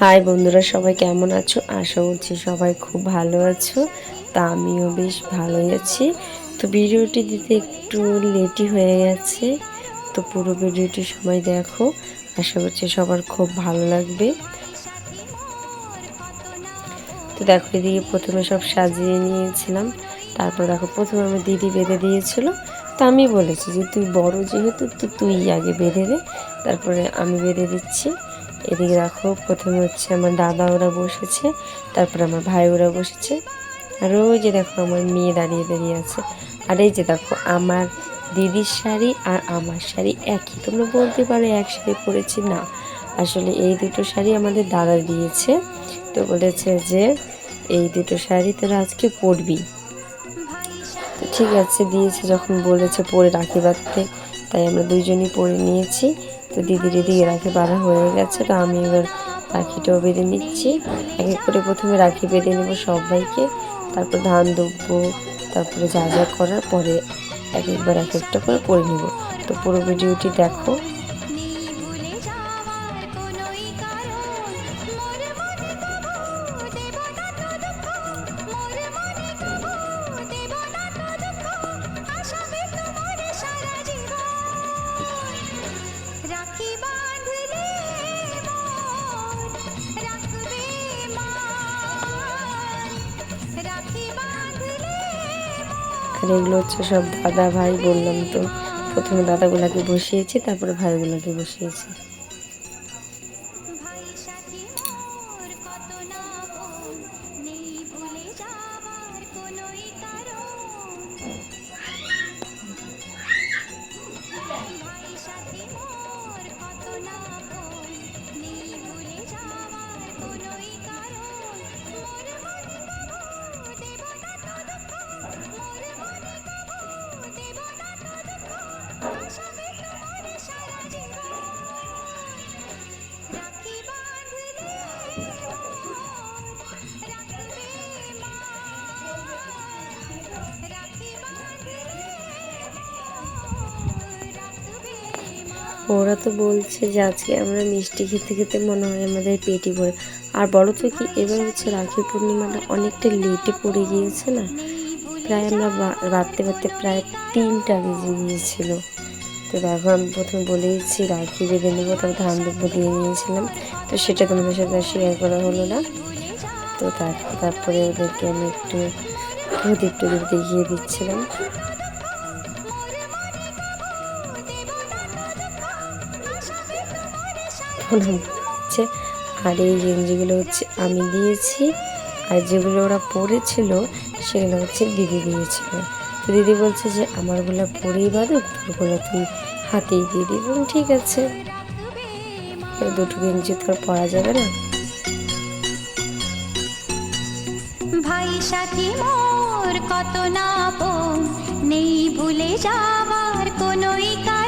High বন্ধুরা, সবাই কেমন আছো? আশা করছি সবাই খুব ভালো আছো। তা আমিও বেশ ভালোই আছি। তো ভিডিওটি দিতে একটু লেটই হয়ে গেছে। তো পুরো ভিডিওটি সবাই দেখো। আশা করছি সবার খুব ভালো লাগবে। তো দেখো, এদিকে প্রথমে সব সাজিয়ে নিয়েছিলাম। তারপর দেখো, প্রথমে আমার দিদি বেঁধে দিয়েছিল। তা আমি বলেছি যে, তুই বড় যেহেতু, তো তুই আগে বেঁধে দে। তারপরে আমি বেঁধে দিচ্ছি। এদিকে দেখো, প্রথমে হচ্ছে আমার দাদা ওরা বসেছে, তারপর আমার ভাই ওরা বসেছে। আর ওই যে দেখো, আমার মেয়ে দাঁড়িয়ে দাঁড়িয়ে আছে। আর এই যে দেখো, আমার দিদির শাড়ি আর আমার শাড়ি একই। তোমরা বলতে পারো এক শাড়ি পরেছি না। আসলে এই দুটো শাড়ি আমাদের দাদা দিয়েছে। তো বলেছে যে, এই দুটো শাড়ি তোরা আজকে পরবি। ঠিক আছে, দিয়েছে যখন বলেছে, পরে রাখি বাঁধতে। তাই আমরা দুইজনই পরে নিয়েছি। তো দিদির এদিকে রাখি বাঁধা হয়ে গেছে, তো আমি এবার রাখিটাও বেঁধে নিচ্ছি। এক এক করে প্রথমে রাখি বেঁধে নেব সবাইকে। তারপর ধান দুব্বো, তারপরে যা যা করার পরে এক একবার এক একটা করে করে নেব। তো পুরো ভিডিওটি দেখো। এগুলো হচ্ছে সব দাদা ভাই বললাম তো। প্রথমে দাদাগুলাকে বসিয়েছি তারপরে ভাইগুলোকে বসিয়েছি। ওরা তো বলছে যে আজকে আমরা মিষ্টি খেতে খেতে মনে হয় আমাদের পেটি ভরে। আর বড় তো কি এবার হচ্ছে রাখি পূর্ণিমাটা অনেকটা লেটে পড়ে গিয়েছে না? প্রায় আমরা বাড়তে বাড়তে প্রায় তিনটা বেজে গিয়েছিল। তো দেখো, আমি প্রথমে বলেইছি রাখি বেঁধে নেব, তারপর ধান দুব্বো দিয়ে নিয়েছিলাম। তো সেটা তোমাদের সাথে শেয়ার করা হলো না। তো তারপরে ওদেরকে আমি একটু প্রদীপ টদীপ দেখিয়ে দিচ্ছিলাম। হচ্ছে। আর এই গেঞ্জিগুলো হচ্ছে আমি দিয়েছি। আর যেগুলো ওরা পরেছিল, সেগুলো হচ্ছে দিদি দিয়েছিল। তো দিদি বলছে যে, আমারগুলো পরেই বাদুক তোরগুলো তুই হাতেই দিয়ে দিই ঠিক আছে। দুটো গেঞ্জি তো পরা যাবে না। ভাই সাথী মোর কত না নেই ভুলে যাওয়ার কোনোই কারণ।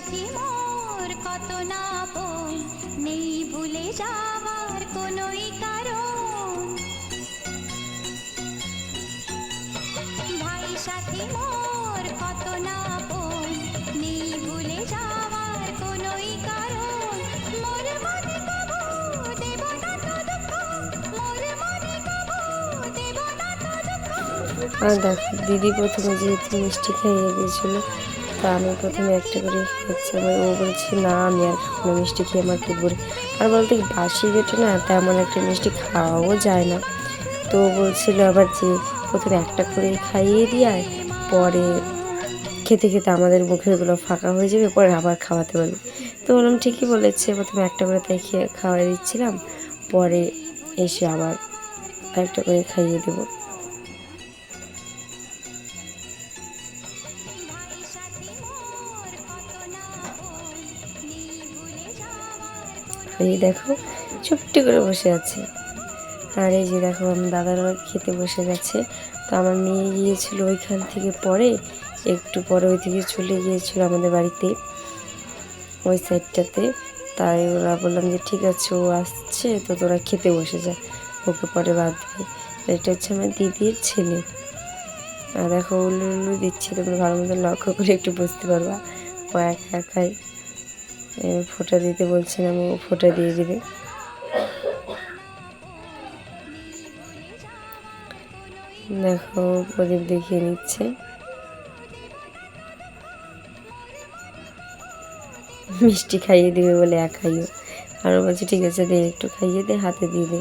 সাথী মোর কত না নেই ভুলে যাওয়ার কোনোই কারণ। ভাই সাথী মোর কত না নেই ভুলে যাওয়ার কোনোই আর দেখো, দিদি প্রথমে যেহেতু মিষ্টি খাইয়ে দিয়েছিল তো আমি প্রথমে একটা করে খাচ্ছি আবার ও বলছে, না, আমি আর কোনো মিষ্টি খেয়ে আমার পেট ভরে আর বলতে বাসি পেটে না তেমন একটা মিষ্টি খাওয়াও যায় না। তো বলছিল আবার যে, প্রথমে একটা করে খাইয়ে দিয়ে পরে খেতে খেতে আমাদের মুখেরগুলো ফাঁকা হয়ে যাবে, পরে আবার খাওয়াতে পারবে তো বললাম, ঠিকই বলেছে, প্রথমে একটা করে তাই খেয়ে খাওয়াই দিচ্ছিলাম, পরে এসে আবার একটা করে খাইয়ে দেবো। এই দেখো, চুপটি করে বসে আছে। আর এই যে দেখো, আমার দাদারা খেতে বসে গেছে। তো আমার মেয়ে গিয়েছিল ওইখান থেকে পরে, একটু পরে ওই দিকে চলে গিয়েছিল আমাদের বাড়িতে, ওই সাইডটাতে তাই ওরা বললাম যে, ঠিক আছে, ও আসছে, তো তোরা খেতে বসে যা, ওকে পরে বাঁধবে এটা হচ্ছে আমার দিদির ছেলে। আর দেখো উল্লু উল্লু দিচ্ছে, তোমরা ভালো মতো লক্ষ্য করে একটু বুঝতে পারবা। ও একা একাই। এ, ফোঁটা দিতে বলছিলাম ও ফোঁটা দিয়ে দিবে। দেখো প্রদীপ দেখিয়ে নিচ্ছে। মিষ্টি খাইয়ে দিবে বলে একাইও আর আরও বলছে ঠিক আছে দে একটু খাইয়ে দে হাতে দিয়ে দে।